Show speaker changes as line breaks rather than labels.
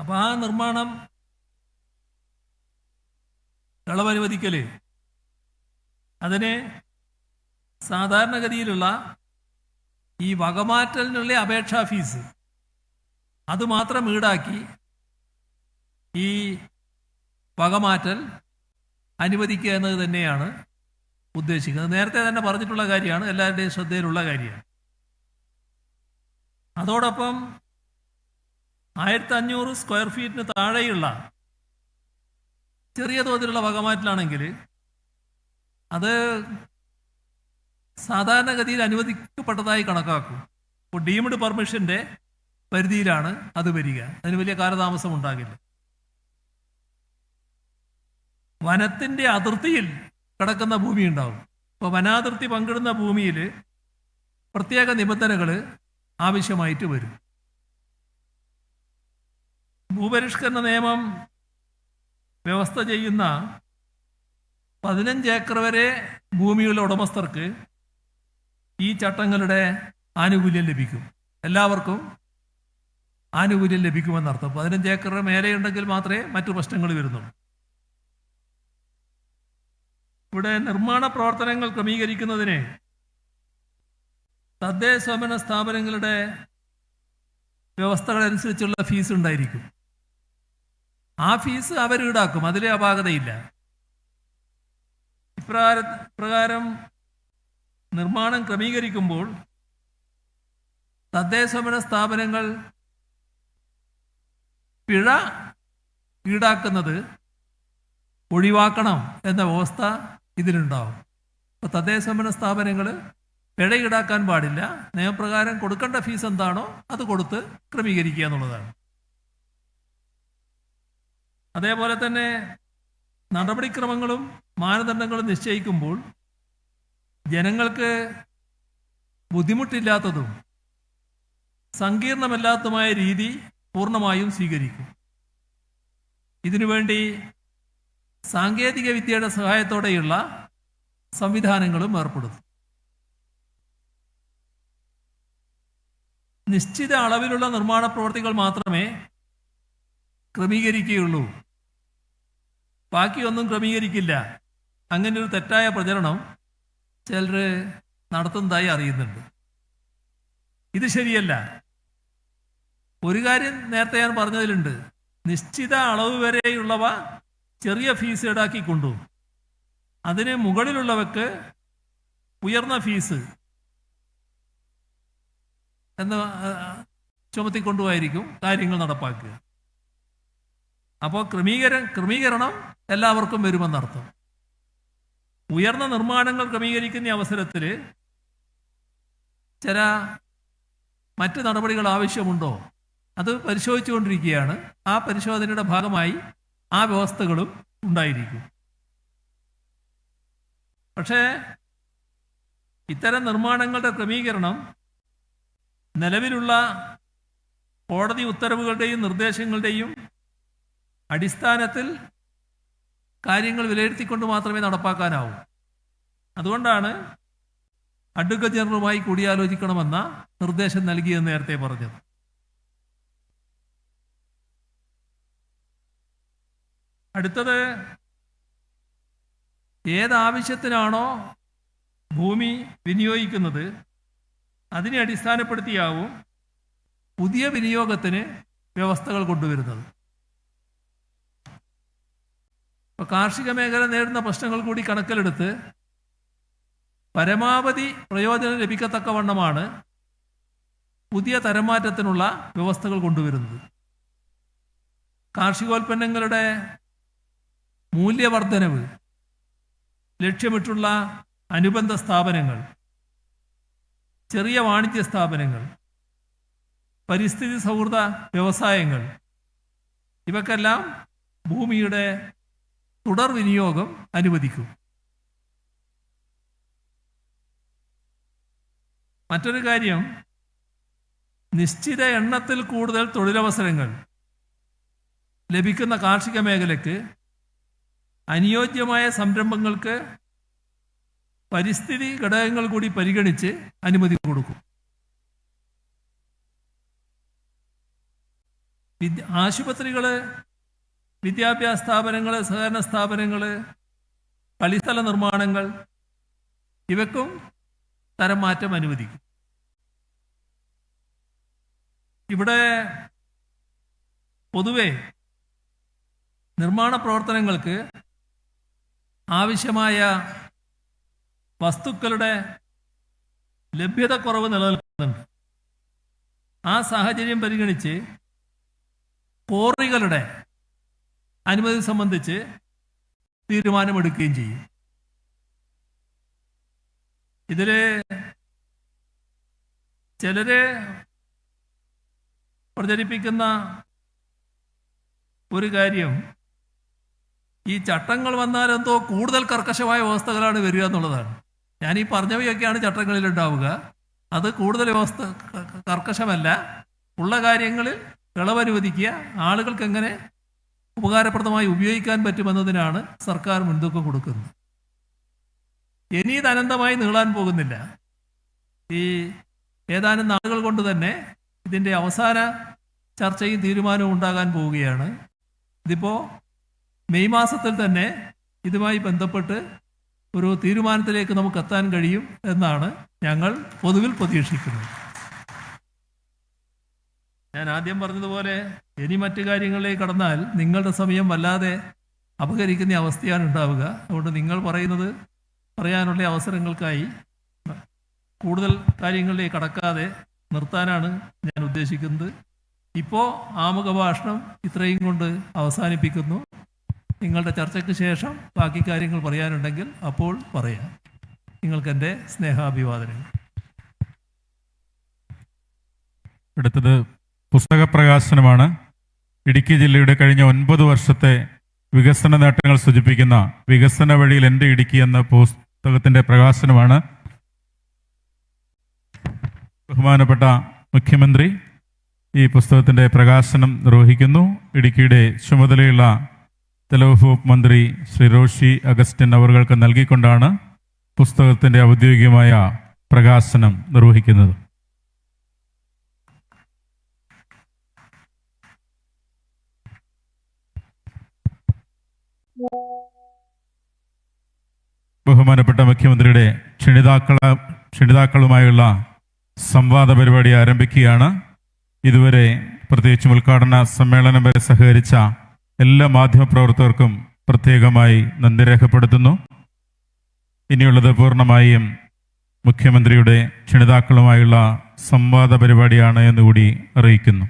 അപ്പോൾ ആ നിർമ്മാണം ഇളവനുവദിക്കൽ അതിന് സാധാരണഗതിയിലുള്ള ഈ വകമാറ്റലിനുള്ള അപേക്ഷാ ഫീസ് അത് മാത്രം ഈടാക്കി ഈ വകമാറ്റൽ അനുവദിക്കുക എന്നത് തന്നെയാണ് ഉദ്ദേശിക്കുന്നത്. നേരത്തെ തന്നെ പറഞ്ഞിട്ടുള്ള കാര്യമാണ് എല്ലാവരുടെയും ശ്രദ്ധയിലുള്ള കാര്യമാണ്. അതോടൊപ്പം ആയിരത്തി അഞ്ഞൂറ് സ്ക്വയർ ഫീറ്റിന് താഴെയുള്ള ചെറിയ തോതിലുള്ള വകമാറ്റിലാണെങ്കിൽ അത് സാധാരണഗതിയിൽ അനുവദിക്കപ്പെട്ടതായി കണക്കാക്കും. ഇപ്പോൾ ഡീംഡ് പെർമിഷന്റെ പരിധിയിലാണ് അത് വരിക. അതിന് വലിയ കാലതാമസം ഉണ്ടാകില്ല. വനത്തിന്റെ അതിർത്തിയിൽ കിടക്കുന്ന ഭൂമി ഉണ്ടാവും. ഇപ്പോൾ വനാതിർത്തി പങ്കിടുന്ന ഭൂമിയിൽ പ്രത്യേക നിബന്ധനകൾ ആവശ്യമായിട്ട് വരും. ഭൂപരിഷ്കരണ നിയമം വ്യവസ്ഥ ചെയ്യുന്ന പതിനഞ്ച് ഏക്കർ വരെ ഭൂമിയുള്ള ഉടമസ്ഥർക്ക് ഈ ചട്ടങ്ങളുടെ ആനുകൂല്യം ലഭിക്കും. എല്ലാവർക്കും ആനുകൂല്യം ലഭിക്കുമെന്നർത്ഥം പതിനഞ്ച് ഏക്കർ മേലെയുണ്ടെങ്കിൽ മാത്രമേ മറ്റു പ്രശ്നങ്ങൾ വരുന്നുള്ളൂ. ഇവിടെ നിർമ്മാണ പ്രവർത്തനങ്ങൾ ക്രമീകരിക്കുന്നതിന് തദ്ദേശ സ്വയംഭരണ സ്ഥാപനങ്ങളുടെ വ്യവസ്ഥകളനുസരിച്ചുള്ള ഫീസ് ഉണ്ടായിരിക്കും. ആ ഫീസ് അവർ ഈടാക്കും അതിലെ അപാകതയില്ല. ഇപ്രകാര പ്രകാരം നിർമ്മാണം ക്രമീകരിക്കുമ്പോൾ തദ്ദേശ സ്വയംഭരണ സ്ഥാപനങ്ങൾ പിഴ ഈടാക്കുന്നത് ഒഴിവാക്കണം എന്ന വ്യവസ്ഥ ഇതിലുണ്ടാവും. അപ്പോൾ തദ്ദേശ സ്വയംഭരണ സ്ഥാപനങ്ങൾ പിഴ ഈടാക്കാൻ പാടില്ല. നിയമപ്രകാരം കൊടുക്കേണ്ട ഫീസ് എന്താണോ അത് കൊടുത്ത് ക്രമീകരിക്കുക എന്നുള്ളതാണ്. അതേപോലെ തന്നെ നടപടിക്രമങ്ങളും മാനദണ്ഡങ്ങളും നിശ്ചയിക്കുമ്പോൾ ജനങ്ങൾക്ക് ബുദ്ധിമുട്ടില്ലാത്തതും സങ്കീർണമല്ലാത്തതുമായ രീതി പൂർണമായും സ്വീകരിക്കും. ഇതിനുവേണ്ടി സാങ്കേതിക വിദ്യയുടെ സഹായത്തോടെയുള്ള സംവിധാനങ്ങളും ഏർപ്പെടുത്തും. നിശ്ചിത അളവിലുള്ള നിർമ്മാണ പ്രവർത്തികൾ മാത്രമേ ക്രമീകരിക്കുകയുള്ളൂ. ബാക്കിയൊന്നും ക്രമീകരിക്കില്ല. അങ്ങനെ ഒരു തെറ്റായ പ്രചരണം ചിലർ നടത്തുന്നതായി അറിയുന്നുണ്ട്. ഇത് ശരിയല്ല. ഒരു കാര്യം നേരത്തെ ഞാൻ പറഞ്ഞതിലുണ്ട്. നിശ്ചിത അളവ് വരെയുള്ളവ ചെറിയ ഫീസ് ഈടാക്കി കൊണ്ടു അതിന് മുകളിലുള്ളവക്ക് ഉയർന്ന ഫീസ് എന്ന് ചുമത്തിക്കൊണ്ടുമായിരിക്കും കാര്യങ്ങൾ നടപ്പാക്കുക. അപ്പോൾ ക്രമീകര ക്രമീകരണം എല്ലാവർക്കും വരുമെന്നർത്ഥം. ഉയർന്ന നിർമ്മാണങ്ങൾ ക്രമീകരിക്കുന്ന അവസരത്തിൽ ചില മറ്റ് നടപടികൾ ആവശ്യമുണ്ടോ? അത് പരിശോധിച്ചുകൊണ്ടിരിക്കുകയാണ്. ആ പരിശോധനയുടെ ഭാഗമായി ആ വ്യവസ്ഥകളും ഉണ്ടായിരിക്കും. പക്ഷേ ഇത്തരം നിർമ്മാണങ്ങളുടെ ക്രമീകരണം നിലവിലുള്ള കോടതി ഉത്തരവുകളുടെയും നിർദ്ദേശങ്ങളുടെയും അടിസ്ഥാനത്തിൽ കാര്യങ്ങൾ വിലയിരുത്തിക്കൊണ്ട് മാത്രമേ നടപ്പാക്കാനാവൂ. അതുകൊണ്ടാണ് അഡ്വക്കറ്റ് ജനറലുമായി കൂടിയാലോചിക്കണമെന്ന നിർദ്ദേശം നൽകിയെന്ന് നേരത്തെ പറഞ്ഞത്. അടുത്തത് ഏതാവശ്യത്തിനാണോ ഭൂമി വിനിയോഗിക്കുന്നത് അതിനെ അടിസ്ഥാനപ്പെടുത്തിയാവും പുതിയ വിനിയോഗത്തിന് വ്യവസ്ഥകൾ കൊണ്ടുവരുന്നത്. ഇപ്പൊ കാർഷിക മേഖല നേരിടുന്ന പ്രശ്നങ്ങൾ കൂടി കണക്കിലെടുത്ത് പരമാവധി പ്രയോജനം ലഭിക്കത്തക്കവണ്ണമാണ് പുതിയ തരംമാറ്റത്തിനുള്ള വ്യവസ്ഥകൾ കൊണ്ടുവരുന്നത്. കാർഷികോൽപ്പന്നങ്ങളുടെ മൂല്യവർദ്ധനവ് ലക്ഷ്യമിട്ടുള്ള അനുബന്ധ സ്ഥാപനങ്ങൾ ചെറിയ വാണിജ്യ സ്ഥാപനങ്ങൾ പരിസ്ഥിതി സൗഹൃദ വ്യവസായങ്ങൾ ഇവക്കെല്ലാം ഭൂമിയുടെ തുടർ വിനിയോഗം അനുവദിക്കും. മറ്റൊരു കാര്യം നിശ്ചിത എണ്ണത്തിൽ കൂടുതൽ തൊഴിലവസരങ്ങൾ ലഭിക്കുന്ന കാർഷിക മേഖലയ്ക്ക് അനുയോജ്യമായ സംരംഭങ്ങൾക്ക് പരിസ്ഥിതി ഘടകങ്ങൾ കൂടി പരിഗണിച്ച് അനുമതി കൊടുക്കും. ആശുപത്രികൾ വിദ്യാഭ്യാസ സ്ഥാപനങ്ങൾ സഹകരണ സ്ഥാപനങ്ങൾ കളിസ്ഥല നിർമ്മാണങ്ങൾ ഇവക്കും തരം മാറ്റം അനുവദിക്കും. ഇവിടെ പൊതുവെ നിർമ്മാണ പ്രവർത്തനങ്ങൾക്ക് ആവശ്യമായ വസ്തുക്കളുടെ ലഭ്യത കുറവ് നിലനിൽക്കുന്നുണ്ട്. ആ സാഹചര്യം പരിഗണിച്ച് കോറികളുടെ അനുമതി സംബന്ധിച്ച് തീരുമാനമെടുക്കുകയും ചെയ്യും. ഇതിൽ ചിലര് പ്രചരിപ്പിക്കുന്ന ഒരു കാര്യം ഈ ചട്ടങ്ങൾ വന്നാൽ എന്തോ കൂടുതൽ കർക്കശമായ വ്യവസ്ഥകളാണ് വരിക എന്നുള്ളതാണ്. ഞാൻ ഈ പറഞ്ഞവയൊക്കെയാണ് ചട്ടങ്ങളിൽ ഉണ്ടാവുക അത് കൂടുതൽ വ്യവസ്ഥ കർക്കശമല്ല. ഉള്ള കാര്യങ്ങളിൽ ഇളവനുവദിക്കുക ആളുകൾക്ക് എങ്ങനെ ഉപകാരപ്രദമായി ഉപയോഗിക്കാൻ പറ്റുമെന്നതിനാണ് സർക്കാർ മുൻതൂക്കം കൊടുക്കുന്നത്. ഇനി ഇത് അനന്തമായി നീളാൻ പോകുന്നില്ല. ഈ ഏതാനും നാളുകൾ കൊണ്ട് തന്നെ ഇതിന്റെ അവസാന ചർച്ചയും തീരുമാനവും ഉണ്ടാകാൻ പോവുകയാണ്. ഇതിപ്പോൾ മെയ് മാസത്തിൽ തന്നെ ഇതുമായി ബന്ധപ്പെട്ട് ഒരു തീരുമാനത്തിലേക്ക് നമുക്ക് എത്താൻ കഴിയും എന്നാണ് ഞങ്ങൾ പൊതുവിൽ പ്രതീക്ഷിക്കുന്നത്. ഞാൻ ആദ്യം പറഞ്ഞതുപോലെ ഇനി മറ്റു കാര്യങ്ങളിലേക്ക് കടന്നാൽ നിങ്ങളുടെ സമയം വല്ലാതെ അപഹരിക്കുന്ന അവസ്ഥയാണ് ഉണ്ടാവുക. അതുകൊണ്ട് നിങ്ങൾ പറയുന്നത് പറയാനുള്ള അവസരങ്ങൾക്കായി കൂടുതൽ കാര്യങ്ങളിലേക്ക് കടക്കാതെ നിർത്താനാണ് ഞാൻ ഉദ്ദേശിക്കുന്നത്. ഇപ്പോൾ ആമുഖ ഭാഷണം ഇത്രയും കൊണ്ട് അവസാനിപ്പിക്കുന്നു. നിങ്ങളുടെ ചർച്ചയ്ക്ക് ശേഷം ബാക്കി കാര്യങ്ങൾ പറയാനുണ്ടെങ്കിൽ അപ്പോൾ പറയാം. നിങ്ങൾക്ക് എന്റെ സ്നേഹാഭിവാദനങ്ങൾ.
അടുത്തത് പുസ്തക പ്രകാശനമാണ് ഇടുക്കി ജില്ലയുടെ കഴിഞ്ഞ ഒൻപത് വർഷത്തെ വികസന നേട്ടങ്ങൾ സൂചിപ്പിക്കുന്ന വികസന വഴിയിൽ എന്റെ ഇടുക്കി എന്ന പുസ്തകത്തിന്റെ പ്രകാശനമാണ്. ബഹുമാനപ്പെട്ട മുഖ്യമന്ത്രി ഈ പുസ്തകത്തിന്റെ പ്രകാശനം നിർവഹിക്കുന്നു. ഇടുക്കിയുടെ ചുമതലയുള്ള തെലവകുപ്പ് മന്ത്രി ശ്രീ റോഷി അഗസ്റ്റിൻ അവർക്ക് നൽകിക്കൊണ്ടാണ് പുസ്തകത്തിന്റെ ഔദ്യോഗികമായ പ്രകാശനം നിർവഹിക്കുന്നത്. ബഹുമാനപ്പെട്ട മുഖ്യമന്ത്രിയുടെ ക്ഷണിതാക്കള ക്ഷണിതാക്കളുമായുള്ള സംവാദ പരിപാടി ആരംഭിക്കുകയാണ്. ഇതുവരെ പ്രത്യേകിച്ചും ഉദ്ഘാടന സമ്മേളനം വരെ സഹകരിച്ച എല്ലാ മാധ്യമപ്രവർത്തകർക്കും പ്രത്യേകമായി നന്ദി രേഖപ്പെടുത്തുന്നു. ഇനിയുള്ളത് പൂർണമായും മുഖ്യമന്ത്രിയുടെ ക്ഷണിതാക്കളുമായുള്ള സംവാദ പരിപാടിയാണ് എന്നുകൂടി അറിയിക്കുന്നു.